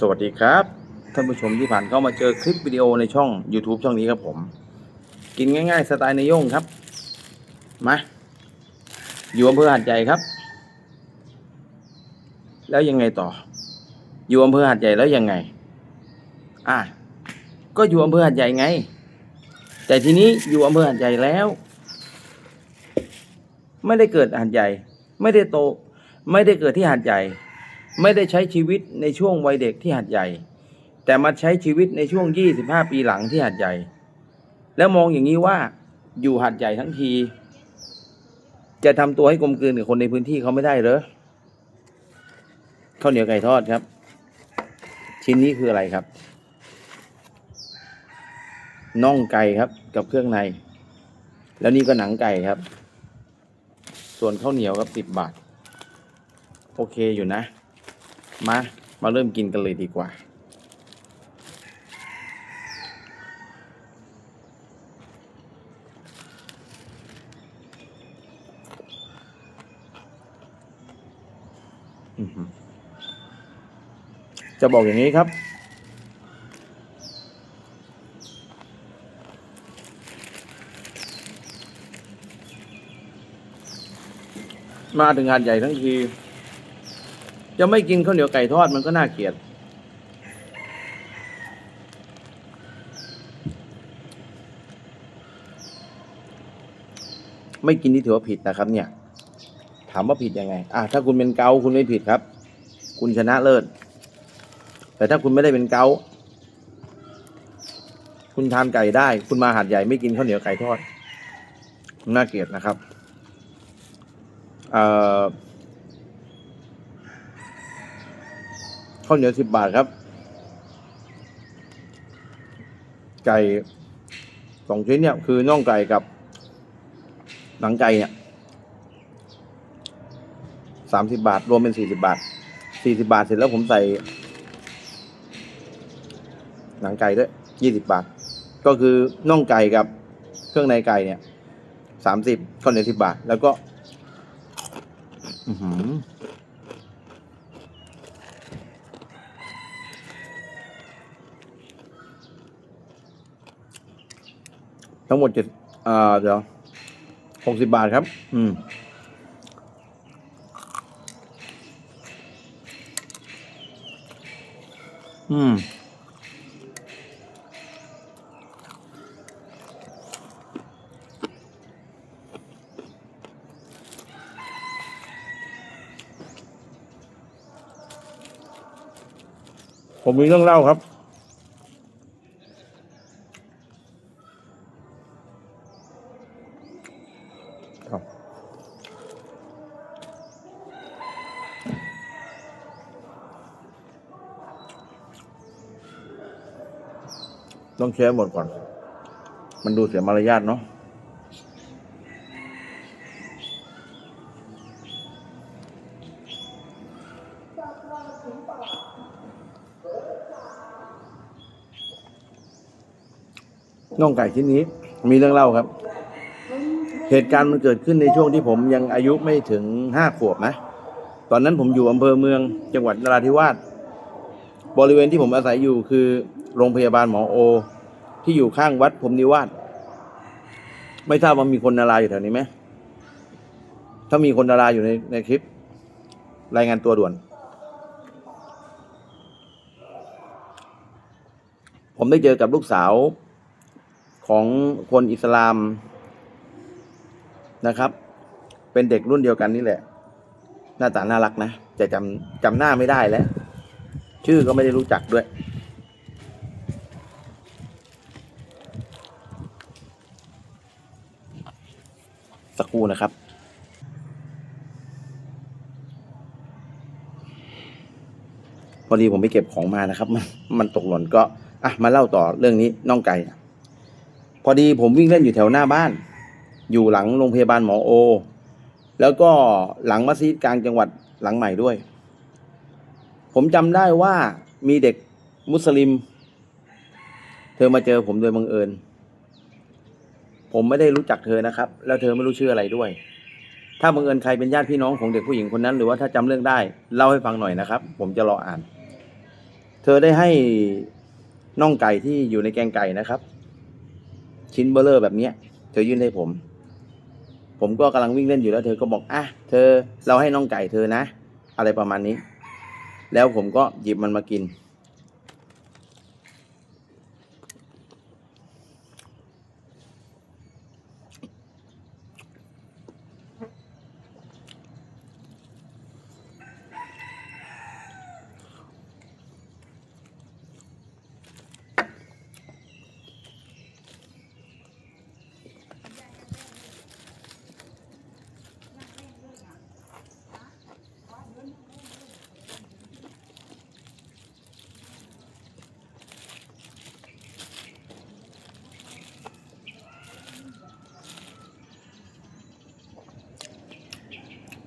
สวัสดีครับ ท่านผู้ชมที่ผ่านเข้ามาเจอคลิปวิดีโอในช่อง YouTube ช่องนี้ครับผม กินง่ายๆ สไตล์นายงครับ มาอยู่อำเภอหาดใหญ่ครับ แล้วยังไงต่อ อยู่อำเภอหาดใหญ่แล้วยังไง อะก็อยู่อำเภอหาดใหญ่ไง แต่ทีนี้อยู่อำเภอหาดใหญ่แล้ว ไม่ได้เกิดหาดใหญ่ ไม่ได้โต ไม่ได้เกิดที่หาดใหญ่ ไม่ได้ใช้ชีวิตในช่วงวัยเด็กที่หาดใหญ่ แต่มาใช้ชีวิตในช่วง 25 ปีหลังที่หาดใหญ่ แล้วมองอย่างนี้ว่าอยู่หาดใหญ่ทั้งที จะทำตัวให้กลมกลืนกับคนในพื้นที่เขาไม่ได้เหรอข้าวเหนียวไก่ทอดครับ ชิ้นนี้คืออะไรครับน่องไก่ครับ กับเครื่องใน แล้วนี่ก็หนังไก่ครับ ส่วนข้าวเหนียวครับสิบบาท โอเคอยู่นะ มา มาเริ่มกินกันเลยดีกว่า จะบอกอย่างนี้ครับ มาถึงหาดใหญ่ทั้งที จะไม่กินข้าวเหนียวไก่ทอดมันก็น่าเกลียด ไม่กินนี่ถือว่าผิดนะครับ เนี่ย ถามว่าผิดยังไง อะถ้าคุณเป็นเกาคุณไม่ผิดครับ คุณชนะเลิศ แต่ถ้าคุณไม่ได้เป็นเกาคุณทานไก่ได้ คุณมาหาดใหญ่ไม่กินข้าวเหนียวไก่ทอด น่าเกลียดนะครับ เอ่อ ข้าวเหนียวสิบบาทครับ ไก่สองชิ้นเนี่ย คือน่องไก่กับหนังไก่เนี่ยสามสิบาท รวมเป็นสี่สิบาทสี่สิบาทเสร็จแล้วผมใส่ หนังไก่ด้วยยี่สิบาท ก็คือน่องไก่กับเครื่องในไก่เนี่ยสามสิบข้าวเหนียวสิบบาท แล้วก็ อือหือ ทั้งหมดเจ็ดอ่าเดี๋ยวหกสิบบาทครับ อืมอืมผมมีเรื่องเล่าครับครับ ต้องแชร์หมดก่อน มันดูเสียมารยาทเนาะน่องไก่ชิ้นนี้ มีเรื่องเล่าครับ เหตุการณ์มันเกิดขึ้นในช่วงที่ผมยังอายุไม่ถึงห้าขวบนะ ตอนนั้นผมอยู่อำเภอเมืองจังหวัดนราธิวาสบริเวณที่ผมอาศัยอยู่คือ โรงพยาบาลหมอโอ ที่อยู่ข้างวัดพรมนิวาสไม่ทราบว่ามีคนนาราอยู่แถวนี้ไหมถ้ามีคนนาราอยู่ในในคลิป รายงานตัวด่วน ผมได้เจอกับลูกสาวของคนอิสลามนะครับ เป็นเด็กรุ่นเดียวกันนี่แหละ หน้าตาน่ารักนะแต่จำจำหน้าไม่ได้แล้ว ชื่อก็ไม่ได้รู้จักด้วย ครู่นะครับ พอดีผมไปเก็บของมานะครับ มันมันตกหล่นก็อะมาเล่าต่อเรื่องนี้น้องไก่พอดีผมวิ่งเล่นอยู่แถวหน้าบ้าน อยู่หลังโรงพยาบาลหมอโอ แล้วก็หลังมัสยิดกลางจังหวัดหลังใหม่ด้วย ผมจำได้ว่ามีเด็กมุสลิม เธอมาเจอผมโดยบังเอิญ ผมไม่ได้รู้จักเธอนะครับ แล้วเธอไม่รู้ชื่ออะไรด้วย ถ้าบังเอิญใครเป็นญาติพี่น้องของเด็กผู้หญิงคนนั้น หรือว่าถ้าจำเรื่องได้เล่าให้ฟังหน่อยนะครับ ผมจะรออ่าน เธอได้ให้น่องไก่ที่อยู่ในแกงไก่นะครับ ชิ้นเบลเลอร์แบบเนี้ย เธอยื่นให้ผม ผมก็กำลังวิ่งเล่นอยู่แล้วเธอก็บอกอะเธอเราให้น่องไก่เธอนะ อะไรประมาณนี้ แล้วผมก็หยิบมันมากิน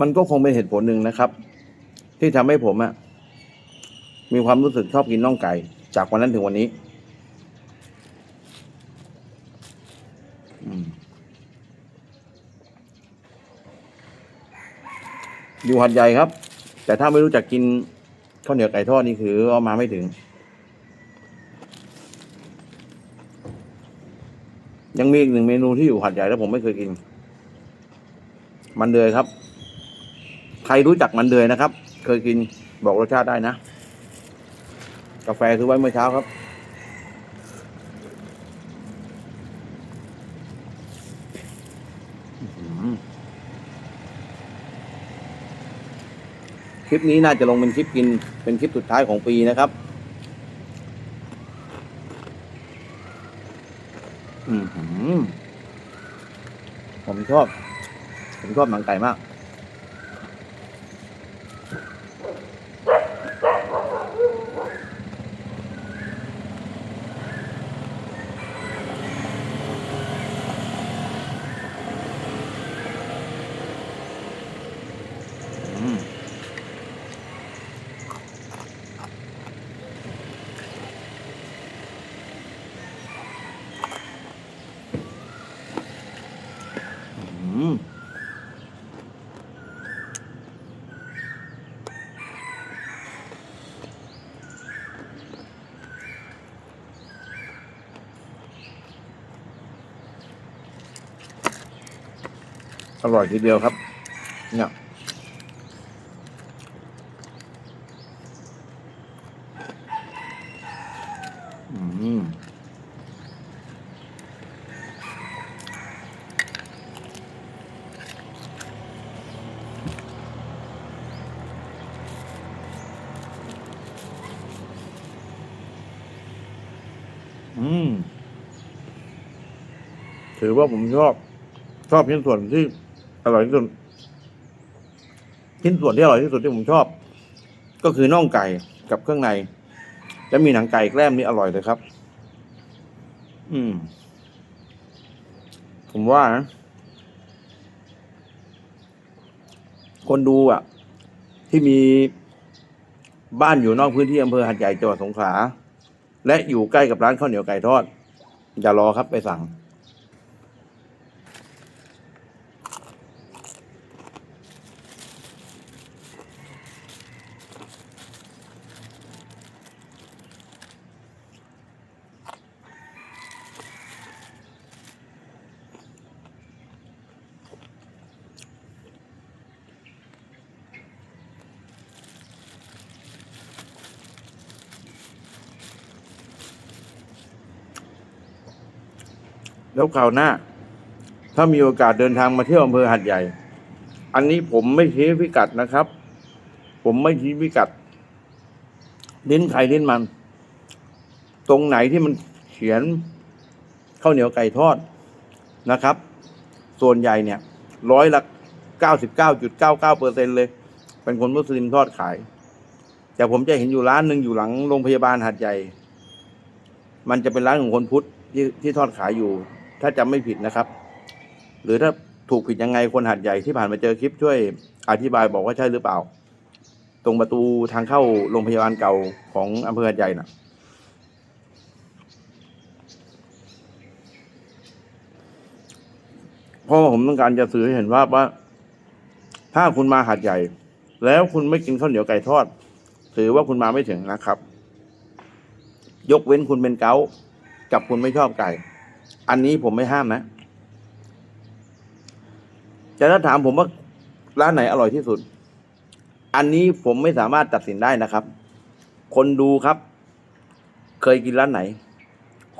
มันก็คงเป็นเหตุผลหนึ่งนะครับ ที่ทำให้ผมอะมีความรู้สึกชอบกินน่องไก่ จากวันนั้นถึงวันนี้อยู่หัดใหญ่ครับ แต่ถ้าไม่รู้จักกินข้าวเหนียวไก่ทอดนี่คือเอามาไม่ถึง ยังมีอีกหนึ่งเมนูที่อยู่หัดใหญ่แล้วผมไม่เคยกิน มันเดยครับ ใครรู้จักมันเดยนะครับ เคยกินบอกรสชาติได้นะ กาแฟซื้อไว้เมื่อเช้าครับ คลิปนี้น่าจะลงเป็นคลิปกิน เป็นคลิปสุดท้ายของปีนะครับ อือหือผมชอบ ผมชอบหนังไก่มาก ร่อยทีเดียวครับ เนี่ยอืม ถือว่าผมชอบ ชอบชิ้นส่วนที่ อร่อยที่สุดชิ้นส่วนที่อร่อยที่สุดที่ผมชอบ ก็คือน่องไก่กับเครื่องใน แล้วมีหนังไก่แกล้มนี่อร่อยเลยครับ อืม ผมว่านะคนดูอะ ที่มีบ้านอยู่นอกพื้นที่อำเภอหัดใหญ่จังหวัดสงขลาและอยู่ใกล้กับร้านข้าวเหนียวไก่ทอด อย่ารอครับไปสั่ง แล้วคราวหน้า ถ้ามีโอกาสเดินทางมาเที่ยวอำเภอหัดใหญ่ อันนี้ผมไม่ชี้พิกัดนะครับ ผมไม่ชี้พิกัดลิ้นใครลิ้นมัน ตรงไหนที่มันเขียนข้าวเหนียวไก่ทอดนะครับ ส่วนใหญ่เนี่ยร้อยละเก้าสิบเก้าจุดเก้าเก้าเปอร์เซ็นเลย เป็นคนมุสลิมทอดขาย แต่ผมจะเห็นอยู่ร้านหนึ่งอยู่หลังโรงพยาบาลหัดใหญ่ มันจะเป็นร้านของคนพุทธที่ที่ทอดขายอยู่ ถ้าจำไม่ผิดนะครับ หรือถ้าถูกผิดยังไงคนหัดใหญ่ที่ผ่านมาเจอคลิปช่วยอธิบายบอกว่าใช่หรือเปล่า ตรงประตูทางเข้าโรงพยาบาลเก่าของอำเภอหัดใหญ่น่ะ เพราะผมต้องการจะสื่อให้เห็นว่าว่า ถ้าคุณมาหัดใหญ่ แล้วคุณไม่กินข้าวเหนียวไก่ทอด ถือว่าคุณมาไม่ถึงนะครับ ยกเว้นคุณเป็นเกากับคุณไม่ชอบไก่ อันนี้ผมไม่ห้ามนะจะถ้าถามผมว่าร้านไหนอร่อยที่สุด อันนี้ผมไม่สามารถตัดสินได้นะครับ คนดูครับ เคยกินร้านไหน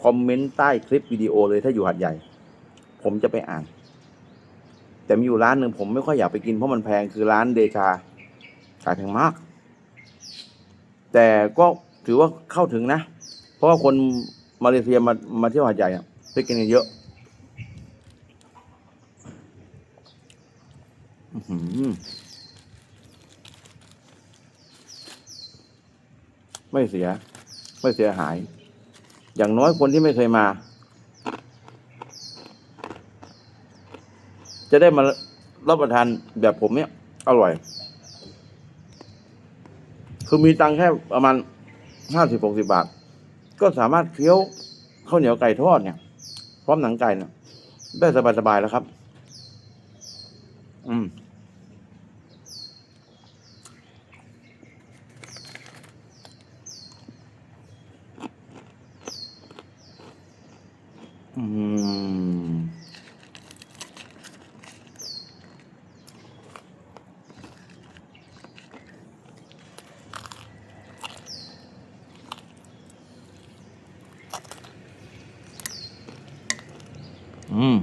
คอมเมนต์ใต้คลิปวิดีโอเลยถ้าอยู่หัดใหญ่ ผมจะไปอ่าน แต่มีอยู่ร้านหนึ่งผมไม่ค่อยอยากไปกินเพราะมันแพงคือร้านเดชาขายแพงมาก แต่ก็ถือว่าเข้าถึงนะ เพราะว่าคนมาเลเซียมามาเที่ยวหาดใหญ่อะ ไปกินเยอะอืไม่เสีย ไม่เสียหาย อย่างน้อยคนที่ไม่เคยมา จะได้มารับประทานแบบผมเนี่ย อร่อย คือมีตังค์แค่ประมาณห้าสิบหกสิบาท ก็สามารถเคี้ยวข้าวเหนียวไก่ทอดเนี่ย พร้อมหนังไก่เนี่ยได้สบายๆแล้วครับ อืม อืม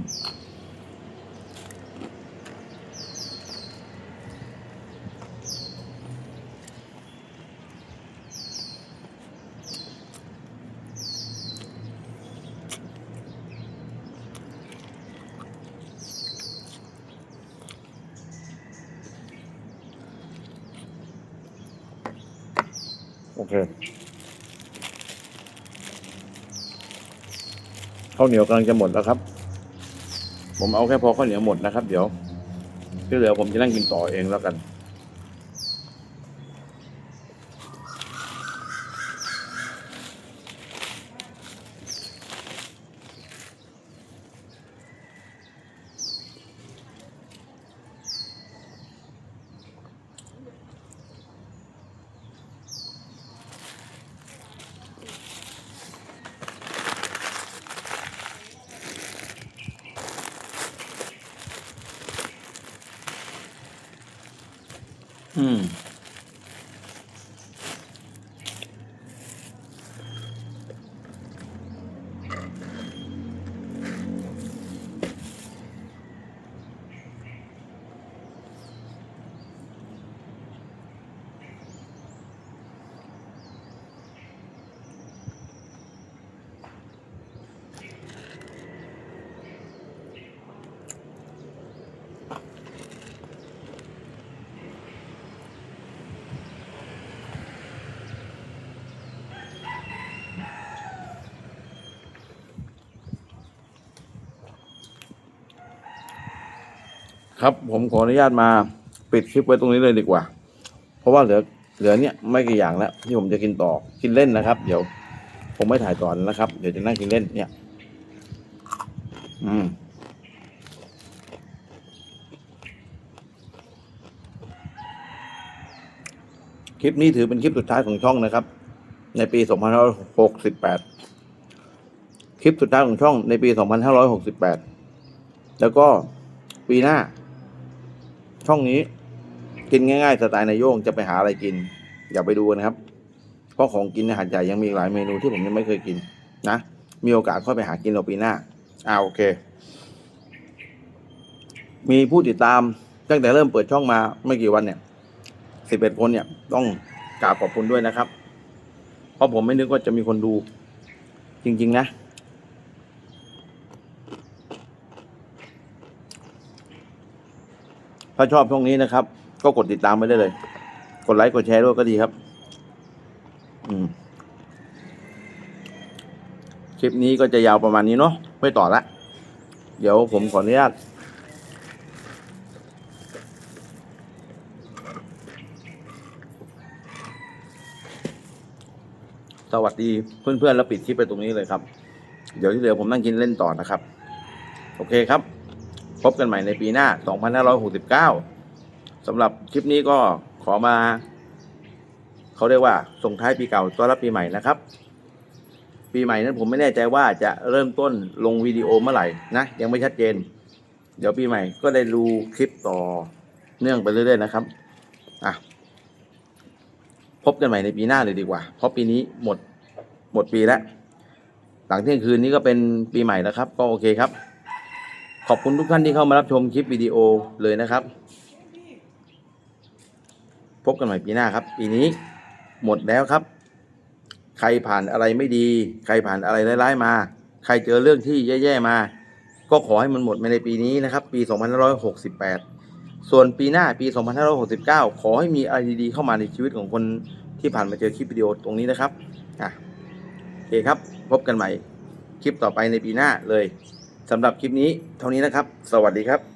โอเคข้าวเหนียวกำลังจะหมดแล้วครับ ผมเอาแค่พอข้าวเหนียวหมดนะครับ เดี๋ยวที่เหลือผมจะนั่งกินต่อเองแล้วกัน อื ครับผมขออนุญาตมาปิดคลิปไว้ตรงนี้เลยดีกว่า เพราะว่าเหลือเหลือเนี่ยไม่กี่อย่างแล้วที่ผมจะกินต่อกินเล่นนะครับ เดี๋ยวผมไม่ถ่ายต่อนะครับ เดี๋ยวจะนั่งกินเล่นเนี่ย อืมคลิปนี้ถือเป็นคลิปสุดท้ายของช่องนะครับ ในปี 2568 คลิปสุดท้ายของช่องในปี 2568 แล้วก็ปีหน้า ช่องนี้ กินง่ายๆสไตล์นายโยงจะไปหาอะไรกิน อย่าไปดูนะครับ เพราะของกินในหาดใหญ่ยังมีหลายเมนูที่ผมยังไม่เคยกิน นะมีโอกาสค่อยไปหากินเราปีหน้าอ่าโอเค มีผู้ติดตามตั้งแต่เริ่มเปิดช่องมาไม่กี่วันเนี่ยสิบเอ็ดคนเนี่ยต้องกราบขอบคุณด้วยนะครับ เพราะผมไม่นึกว่าจะมีคนดู จริง ๆ นะาชอบช่องนี้นะครับ ก็กดติดตามไปได้เลย กดไลค์กดแชร์ด้วยก็ดีครับ อืมคลิปนี้ก็จะยาวประมาณนี้เนาะไม่ต่อละ เดี๋ยวผมขออนุญาตสวัสดีเพื่อนๆแล้วปิดคลิปไปตรงนี้เลยครับ เดี๋ยวที่เหลือผมนั่งกินเล่นต่อนะครับ โอเคครับ พบกันใหม่ในปีหน้า 2569สำหรับคลิปนี้ก็ขอมา เขาเรียกว่าส่งท้ายปีเก่าต้อนรับปีใหม่นะครับ ปีใหม่นั้นผมไม่แน่ใจว่าจะเริ่มต้นลงวิดีโอเมื่อไหร่นะยังไม่ชัดเจน เดี๋ยวปีใหม่ก็ได้ดูคลิปต่อเนื่องไปเรื่อยๆนะครับอะพบกันใหม่ในปีหน้าเลยดีกว่า เพราะปีนี้หมดหมดปีแล้ว หลังเที่ยงคืนนี้ก็เป็นปีใหม่แล้วครับ ก็โอเคครับ ขอบคุณทุกท่านที่เข้ามารับชมคลิปวิดีโอเลยนะครับ พบกันใหม่ปีหน้าครับ ปีนี้หมดแล้วครับ ใครผ่านอะไรไม่ดี ใครผ่านอะไรร้ายๆมา ใครเจอเรื่องที่แย่ๆมา ก็ขอให้มันหมดไปในปีนี้นะครับ ปี 2568 ส่วนปีหน้าปี 2569 ขอให้มีอะไรดีๆเข้ามาในชีวิตของคนที่ผ่านมาเจอคลิปวิดีโอตรงนี้นะครับอะโอเคครับ พบกันใหม่คลิปต่อไปในปีหน้าเลย สำหรับคลิปนี้เท่านี้นะครับ สวัสดีครับ